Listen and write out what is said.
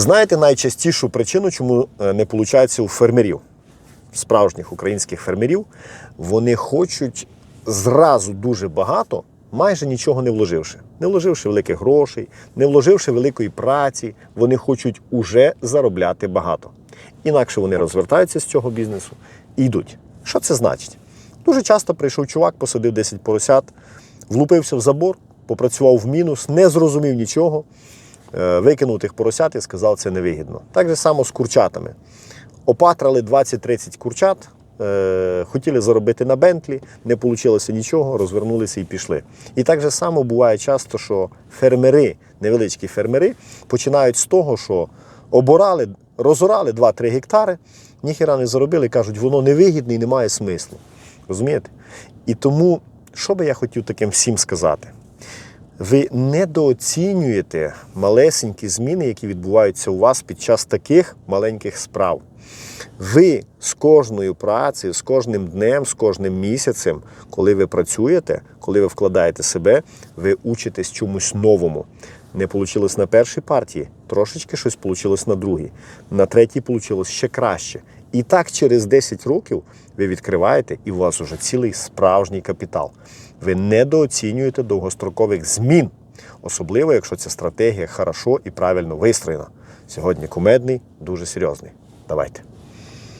Знаєте найчастішу причину, чому е, не виходить у фермерів, справжніх українських фермерів, вони хочуть зразу дуже багато, майже нічого не вложивши. Не вложивши великих грошей, не вложивши великої праці, вони хочуть уже заробляти багато. Інакше вони розвертаються з цього бізнесу і йдуть. Що це значить? Дуже часто прийшов чувак, посадив 10 поросят, влупився в забор, попрацював в мінус, не зрозумів нічого, викинув тих поросят і сказав, це невигідно. Так же само з курчатами. Опатрали 20-30 курчат, е, хотіли заробити на Бентлі, не вийшло нічого, розвернулися і пішли. І так же само буває часто, що фермери, невеличкі фермери, починають з того, що оборали, розорали 2-3 гектари, ніхіра не заробили, кажуть, воно невигідне і немає смислу. Розумієте? І тому, що би я хотів таким всім сказати? Ви недооцінюєте малесенькі зміни, які відбуваються у вас під час таких маленьких справ. Ви з кожною працею, з кожним днем, з кожним місяцем, коли ви працюєте, коли ви вкладаєте себе, ви учитесь чомусь новому. Не вийшло на першій партії, трошечки щось вийшло на другій. На третій вийшло ще краще. І так через 10 років ви відкриваєте, і у вас уже цілий справжній капітал. Ви недооцінюєте довгострокових змін, особливо якщо ця стратегія хорошо і правильно вистроєна. Сьогодні кумедний, дуже серйозний. Давайте.